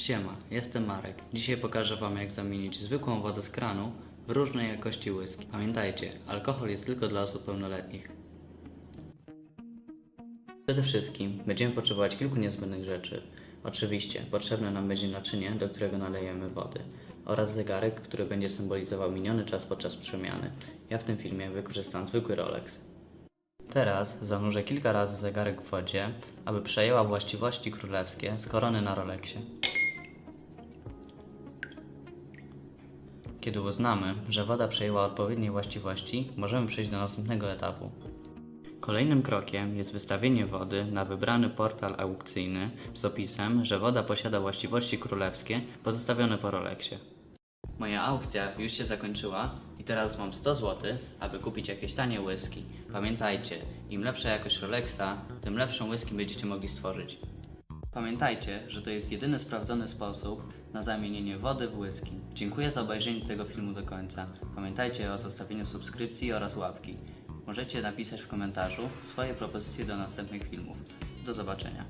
Siema, jestem Marek. Dzisiaj pokażę Wam jak zamienić zwykłą wodę z kranu w różnej jakości whisky. Pamiętajcie, alkohol jest tylko dla osób pełnoletnich. Przede wszystkim będziemy potrzebować kilku niezbędnych rzeczy. Oczywiście potrzebne nam będzie naczynie, do którego nalejemy wody oraz zegarek, który będzie symbolizował miniony czas podczas przemiany. Ja w tym filmie wykorzystam zwykły Rolex. Teraz zanurzę kilka razy zegarek w wodzie, aby przejęła właściwości królewskie z korony na Rolexie. Kiedy uznamy, że woda przejęła odpowiednie właściwości, możemy przejść do następnego etapu. Kolejnym krokiem jest wystawienie wody na wybrany portal aukcyjny z opisem, że woda posiada właściwości królewskie pozostawione po Rolexie. Moja aukcja już się zakończyła i teraz mam 100 zł, aby kupić jakieś tanie whisky. Pamiętajcie, im lepsza jakość Rolexa, tym lepszą whisky będziecie mogli stworzyć. Pamiętajcie, że to jest jedyny sprawdzony sposób na zamienienie wody w whisky. Dziękuję za obejrzenie tego filmu do końca. Pamiętajcie o zostawieniu subskrypcji oraz łapki. Możecie napisać w komentarzu swoje propozycje do następnych filmów. Do zobaczenia.